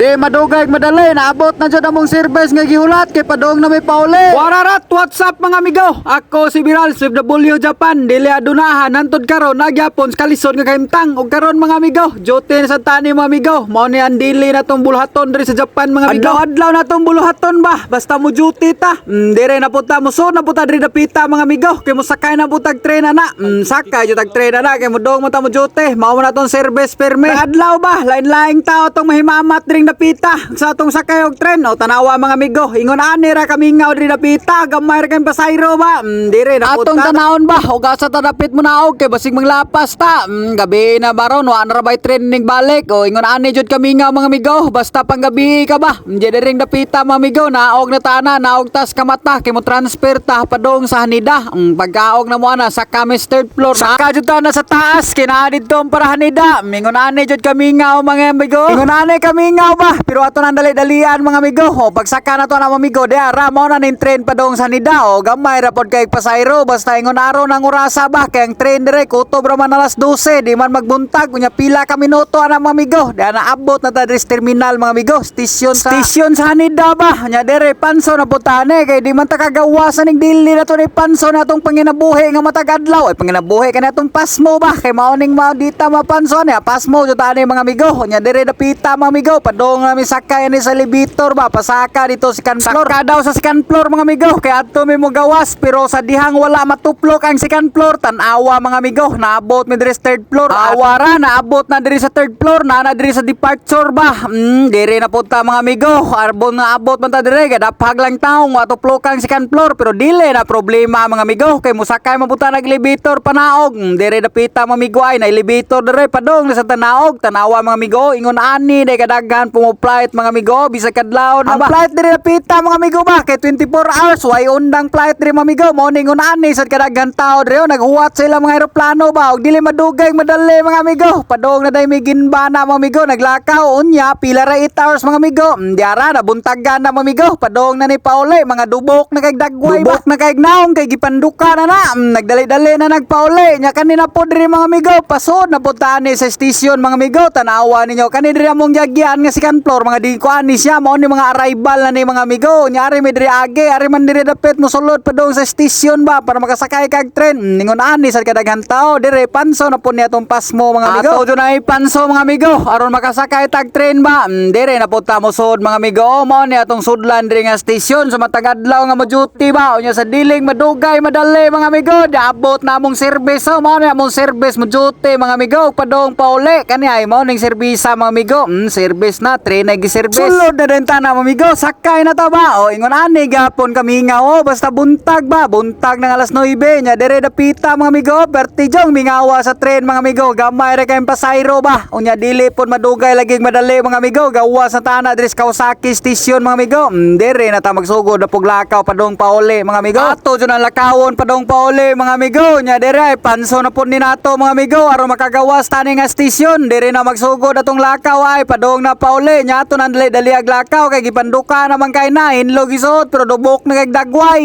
Di madugay madali naabot na jud among service nga gihulat kay padong na may pauli. Wararat, what's up mga amigo? Ako si Viral Swift W Japan, dili adunahan nantod karon nagyapon sa nga kahimtang ug karon mga amigo, jote na sa tani mga amigo. Mao ni ang dili na tong buluhaton diri sa Japan mga amigo. Adlaw-adlaw na tong buluhaton ba? Basta mo duty ta. Mm, dire na puta mo so na puta diri dapita mga amigo. Kay mo sakay na putag tren na. Mm, sakay jud tag tren na kay mo dong mo ta mo duty. Mao na tong service permit. Adlaw ba? Lain-laing tao tong mahimamat diri dapita sa atong sakay og tren. O tanawa mga amigo, ingon ani ra kami ngaw diri dapita, gamay ra kay pasayro ba? Mm, dire na. Atong tanawon ba? Og asa ta dapit mo na og kay basig manglapas ta. Mm, gabi na baron wa na ra bay training balik. O ingon ani jud kami nga mga amigo, basta panggabi ka ba? Mm, Di ring dapita mga amigo, naog na tana, naog tas kamata kay mo transfer ta padong sa Hanida. Mm, pagkaog na mo ana sa kami third floor. Saka jud ta na sa taas, kinaadid to para Hanida. Mingon ani jud kami nga mga amigo. Ingon ani kami nga ba? Pero ato nang dali-dalian mga amigo. O pagsaka na to na mga amigo, di ara mo na ning train padong sa Hanida. O gamay ra pod kay pasayro basta ingon araw nang orasa ba kay ang train dire kutob ra man alas 12 di man magbuntag unya pila ka minuto ana mga amigo. Di ana abot na ta diri terminal mga amigo. Station sa station sa Hanida ba? Nya dire panso na putane kay di man ta kagawasan ning dili na to ni panso na atong panginabuhi nga matagadlaw. Ay panginabuhi ka na atong pasmo ba? Kay mao ning mao dita mapanso ni pasmo jud mga amigo. Nya dire dapita mga amigo padong na mi sakay ni sa elevator ba pasaka dito sa second floor. Saka daw sa second floor mga amigo kay adto mi mo gawas pero sa dihang wala matuplok ang second floor tan-awa mga amigo naabot mi diri sa third floor. Awara naabot na diri sa third floor na na diri sa departure ba. Mm, dire na punta mga amigo. Arbon na abot man ta dire kay daphag lang taong wa tuplok ang second floor pero dili na problema mga amigo kay musakay man punta nag elevator panaog. Mm, dire dapita mga amigo ay na elevator dire padong sa tanaog tanawa mga amigo ingon ani day kadaghan pumo flight mga amigo bisag kadlaw na ba. Ang flight dire dapita mga amigo ba? Kay 24 hours way undang flight dire mga amigo. Mo ningon ani sa kadaghan tao dire naghuwat sila mga eroplano ba? Og dili madugay madali mga amigo. Padong na day may ginbana mga amigo. Naglakaw unya pila ra 8 hours mga amigo. Diara na buntagan na mga amigo. Padong na ni Paule mga dubok na kay dagway ba? Dubok na kay naong kay gipanduka na na. Mm, nagdali-dali na nagpaule nya kanina po diri mga amigo. Pasod na puntaan ni sa station mga amigo. Tanawa ninyo. Kani diri among jagyan nga second floor mga di ko ani siya mao ni mga arrival na ni mga amigo. Nya ari mi diri age ari man diri dapit mo sulod padong sa station ba para makasakay kag tren. Mm, ningon ani sa kadaghan tao dire panso na po niya tong pasmo mga amigo. ato dunay panso mga amigo. Aron makasakay tag tren ba? Mm, dire na punta mo sud mga amigo. O mao ni atong sudlan diri nga station sa matagadlaw nga mo duty ba? Unya sa diling madugay madali mga amigo. Daabot na among service o mao ni among service mo duty mga amigo. Padong pauli kani ay mao ning serbisa mga amigo. Mm, service na tren na gi-service sulod na din ta na mga amigo sakay na ta ba? O ingon ani gapon kami nga o basta buntag ba? Buntag ng alas 9 nya dire dapita mga amigo. Pertijong mingawa sa tren mga amigo. Gamay ra kay pasayro ba? Unya dili pon madugay laging madali mga amigo. Gawa sa tana diri sa Kawasaki station mga amigo. Mm, dire na ta magsugod na puglakaw padong pauli mga amigo. Ato jud ang lakawon padong pauli mga amigo. Nya dire ay panso na pud ni nato mga amigo. Aron makagawas tani nga station dire na magsugod atong lakaw ay padong na pauli nya ato nang dali dali ag lakaw kay gipanduka naman kay na hinlog pero dubok na kay dagway